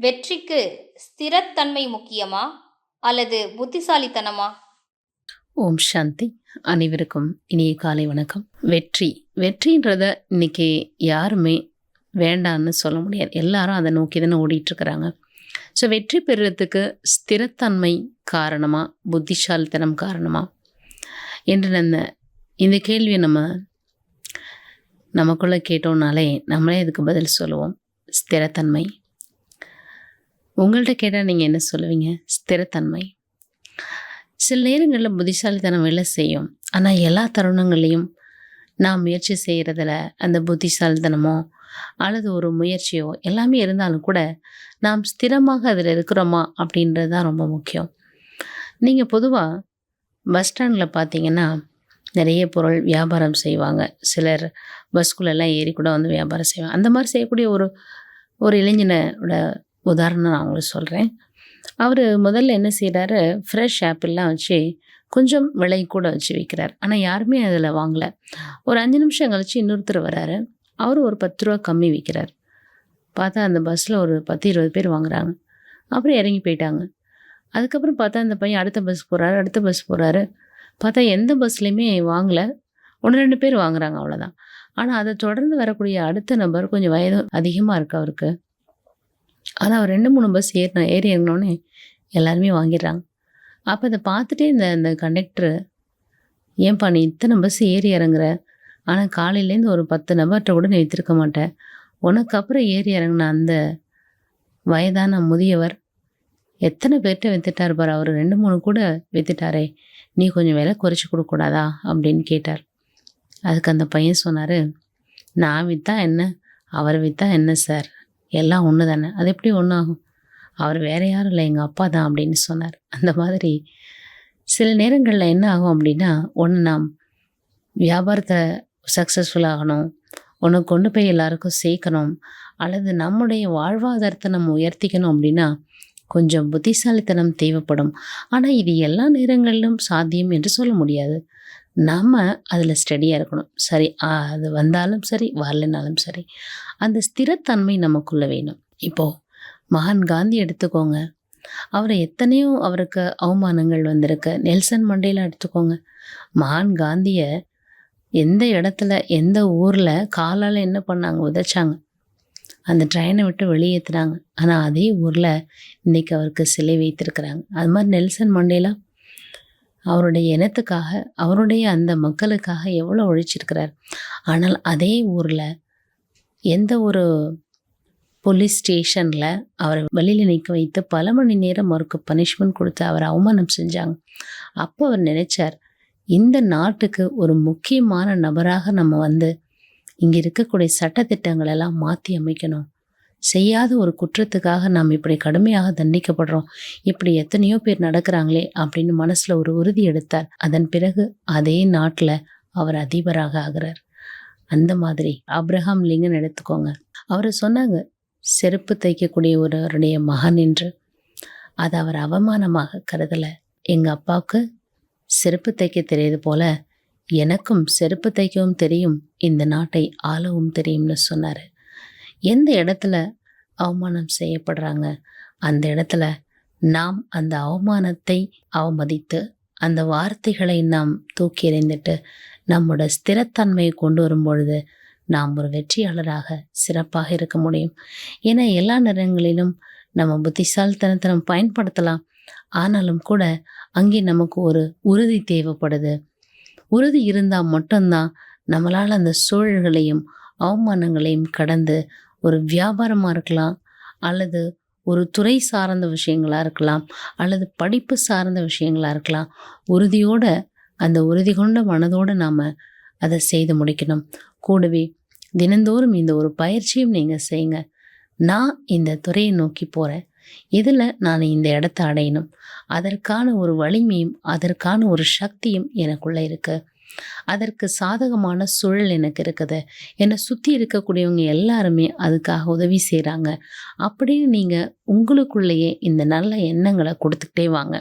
வெற்றிக்கு ஸ்திரத்தன்மை முக்கியமா அல்லது புத்திசாலித்தனமா? ஓம் சாந்தி. அனைவருக்கும் இனிய காலை வணக்கம். வெற்றி. வெற்றின்றத இன்னைக்கு யாருமே வேண்டான்னு சொல்ல முடியாது. எல்லாரும் அதை நோக்கி தானே ஓடிட்டுருக்கிறாங்க. ஸோ வெற்றி பெறுறதுக்கு ஸ்திரத்தன்மை காரணமா புத்திசாலித்தனம் காரணமா? என்று அந்த இந்த கேள்வியை நம்ம நமக்குள்ளே கேட்டோம்னாலே நம்மளே இதுக்கு பதில் சொல்லுவோம். ஸ்திரத்தன்மை. உங்கள்கிட்ட கேட்டால் நீங்கள் என்ன சொல்லுவீங்க? ஸ்திரத்தன்மை. சில நேரங்களில் புத்திசாலித்தனம் வேலை செய்யும். ஆனால் எல்லா தருணங்களையும் நான் முயற்சி செய்கிறதுல அந்த புத்திசாலித்தனமோ அல்லது ஒரு முயற்சியோ எல்லாமே இருந்தாலும் கூட நாம் ஸ்திரமாக அதில் இருக்கிறோமா அப்படின்றது தான் ரொம்ப முக்கியம். நீங்கள் பொதுவாக பஸ் ஸ்டாண்டில் பார்த்தீங்கன்னா நிறைய பொருள் வியாபாரம் செய்வாங்க. சிலர் பஸ்குள்ளெல்லாம் ஏறி கூட வந்து வியாபாரம் செய்வாங்க. அந்த மாதிரி செய்யக்கூடிய ஒரு ஒரு இளைஞனோட உதாரணம் நான் உங்களுக்கு சொல்கிறேன் அவர் முதல்ல என்ன செய்கிறாரு ஃப்ரெஷ் ஆப்பிள்லாம் வச்சு கொஞ்சம் விலை கூட வச்சு விற்கிறார் ஆனால் யாருமே அதில் வாங்கலை. ஒரு அஞ்சு நிமிஷம் கழிச்சு இன்னொருத்தர் வராரு. அவர் ஒரு பத்து ரூபா கம்மி விற்கிறார் பார்த்தா அந்த பஸ்ஸில் ஒரு பத்து இருபது பேர் வாங்குறாங்க. அப்புறம் இறங்கி போயிட்டாங்க. அதுக்கப்புறம் பார்த்தா அந்த பையன் அடுத்த பஸ் போகிறாரு அடுத்த பஸ் போகிறாரு பார்த்தா எந்த பஸ்லேயுமே வாங்கலை. ஒன்று ரெண்டு பேர் வாங்குறாங்க அவ்வளோதான் ஆனால் அதை தொடர்ந்து வரக்கூடிய அடுத்த நபர் கொஞ்சம் வயது அதிகமாக இருக்குது அவருக்கு. ஆனால் அவர் ரெண்டு மூணு பஸ் ஏறின ஏறி இறங்கினோடனே எல்லாருமே வாங்கிடுறாங்க. அப்போ அதை பார்த்துட்டே இந்த இந்த கண்டக்டரு ஏன்பா நீ இத்தனை பஸ் ஏறி இறங்குற? ஆனால் காலையிலேருந்து ஒரு பத்து நபர்கிட்ட கூட நீ வைத்திருக்க மாட்டேன் உனக்கு அப்புறம் ஏறி இறங்கின அந்த வயதான முதியவர் எத்தனை பேர்கிட்ட வித்துட்டார் பார் அவர் ரெண்டு மூணு கூட வித்துட்டாரே. நீ கொஞ்சம் விலை குறைச்சி கொடுக்கூடாதா அப்படின்னு கேட்டார். அதுக்கு அந்த பையன் சொன்னார் நான் விற்றா என்ன? அவர் விற்றா என்ன சார் எல்லாம் ஒன்று தானே? அது எப்படி ஒன்றாகும் அவர் வேற யாரும் இல்லை எங்கள் அப்பா தான் அப்படின்னு சொன்னார். அந்த மாதிரி சில நேரங்களில் என்ன ஆகும் அப்படின்னா ஒன்று நாம் வியாபாரத்தை சக்ஸஸ்ஃபுல் ஆகணும் ஒன்று கொண்டு போய் எல்லாருக்கும் சேர்க்கணும் அல்லது நம்முடைய வாழ்வாதாரத்தை நம்ம உயர்த்திக்கணும் அப்படின்னா கொஞ்சம் புத்திசாலித்தனம் தேவைப்படும். ஆனால் இது எல்லா நேரங்களிலும் சாத்தியம் என்று சொல்ல முடியாது. நம்ம அதில் ஸ்டடியாக இருக்கணும். சரி அது வந்தாலும் சரி வரலைனாலும் சரி. அந்த ஸ்திரத்தன்மை நமக்குள்ளே வேணும். இப்போது மகான் காந்தி எடுத்துக்கோங்க. அவரை எத்தனையோ அவருக்கு அவமானங்கள் வந்திருக்கு. நெல்சன் மண்டேலா எடுத்துக்கோங்க. மகான் காந்தியை எந்த இடத்துல எந்த ஊரில் காலால் என்ன பண்ணாங்க உதைச்சாங்க. அந்த ட்ரெயினை விட்டு வெளியேற்றுனாங்க ஆனால் அதே ஊரில் இன்றைக்கி அவருக்கு சிலை வைத்திருக்கிறாங்க. அது மாதிரி நெல்சன் மண்டேலா அவருடைய இனத்துக்காக அவருடைய அந்த மக்களுக்காக எவ்வளோ உழைச்சிருக்கிறார். ஆனால் அதே ஊரில் எந்த ஒரு போலீஸ் ஸ்டேஷனில் அவரை வெளியில் நிற்க வைத்து பல மணி நேரம் அவருக்கு பனிஷ்மெண்ட் கொடுத்து அவரை அவமானம் செஞ்சாங்க. அப்போ அவர் நினைச்சார் இந்த நாட்டுக்கு ஒரு முக்கியமான நபராக நம்ம வந்து இங்கே இருக்கக்கூடிய சட்டத்திட்டங்களெல்லாம் மாற்றி அமைக்கணும். செய்யாத ஒரு குற்றத்துக்காக நாம் இப்படி கடுமையாக தண்டிக்கப்படுறோம். இப்படி எத்தனையோ பேர் நடக்கிறாங்களே அப்படின்னு மனசில் ஒரு உறுதி எடுத்தார். அதன் பிறகு அதே நாட்டில் அவர் அதிபராக ஆகிறார். அந்த மாதிரி அப்ரஹாம் லிங்கன் எடுத்துக்கோங்க. அவர் சொன்னாங்க செருப்பு தைக்கக்கூடிய ஒருவருடைய மகன் என்று. அதை அவர் அவமானமாக கருதலை. எங்கள் அப்பாவுக்கு செருப்பு தைக்க தெரியுது போல எனக்கும் செருப்பு தைக்கவும் தெரியும். இந்த நாட்டை ஆளவும் தெரியும்னு சொன்னார். எந்த இடத்துல அவமானம் செய்யப்படுறாங்க? அந்த இடத்துல நாம் அந்த அவமானத்தை அவமதித்து அந்த வார்த்தைகளை நாம் தூக்கி எறிந்துட்டு நம்மோட ஸ்திரத்தன்மையை கொண்டு வரும் பொழுது நாம் ஒரு வெற்றியாளராக சிறப்பாக இருக்க முடியும். ஏன்னா எல்லா நேரங்களிலும் நம்ம புத்திசாலித்தனத்தை நம்ம பயன்படுத்தலாம். ஆனாலும் கூட அங்கே நமக்கு ஒரு உறுதி தேவைப்படுது. உறுதி இருந்தால் மட்டும்தான் நம்மளால் அந்த சூழல்களையும் அவமானங்களையும் கடந்து ஒரு வியாபாரமாக இருக்கலாம் அல்லது ஒரு துறை சார்ந்த விஷயங்களாக இருக்கலாம் அல்லது படிப்பு சார்ந்த விஷயங்களாக இருக்கலாம். உறுதியோட அந்த உறுதி கொண்ட மனதோடு நாம் அதை செய்து முடிக்கணும். கூடவே தினந்தோறும் இந்த ஒரு பயிற்சியும் நீங்கள் செய்யுங்க. நான் இந்த துறையை நோக்கி போகிறேன் இதில் நான் இந்த இடத்த அடையணும். அதற்கான ஒரு வலிமையும் அதற்கான ஒரு சக்தியும் எனக்குள்ளே இருக்குது அதற்கு சாதகமான சூழல் எனக்கு இருக்குது. என்னை சுற்றி இருக்கக்கூடியவங்க எல்லாருமே அதுக்காக உதவி செய்கிறாங்க அப்படின்னு நீங்கள் உங்களுக்குள்ளேயே இந்த நல்ல எண்ணங்களை கொடுத்துக்கிட்டே வாங்க.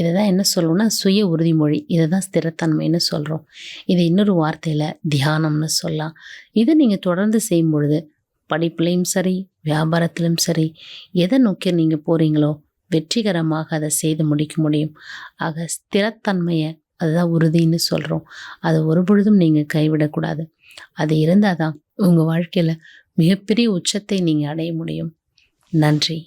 இதை தான் என்ன சொல்லணும்னா சுய உறுதிமொழி. இதை தான் ஸ்திரத்தன்மைன்னு சொல்கிறோம் இது இன்னொரு வார்த்தையில் தியானம்னு சொல்லலாம். இதை நீங்கள் தொடர்ந்து செய்யும் பொழுது படிப்புலேயும் சரி வியாபாரத்திலும் சரி எதை நோக்கி நீங்கள் போகிறீங்களோ வெற்றிகரமாக அதை செய்து முடிக்க முடியும். ஆக ஸ்திரத்தன்மையை அதுதான் உறுதின்னு சொல்கிறோம் அதை ஒரு பொழுதும் நீங்கள் கைவிடக்கூடாது. அது இருந்தால் தான் உங்கள் வாழ்க்கையில் மிகப்பெரிய உச்சத்தை நீங்கள் அடைய முடியும். நன்றி.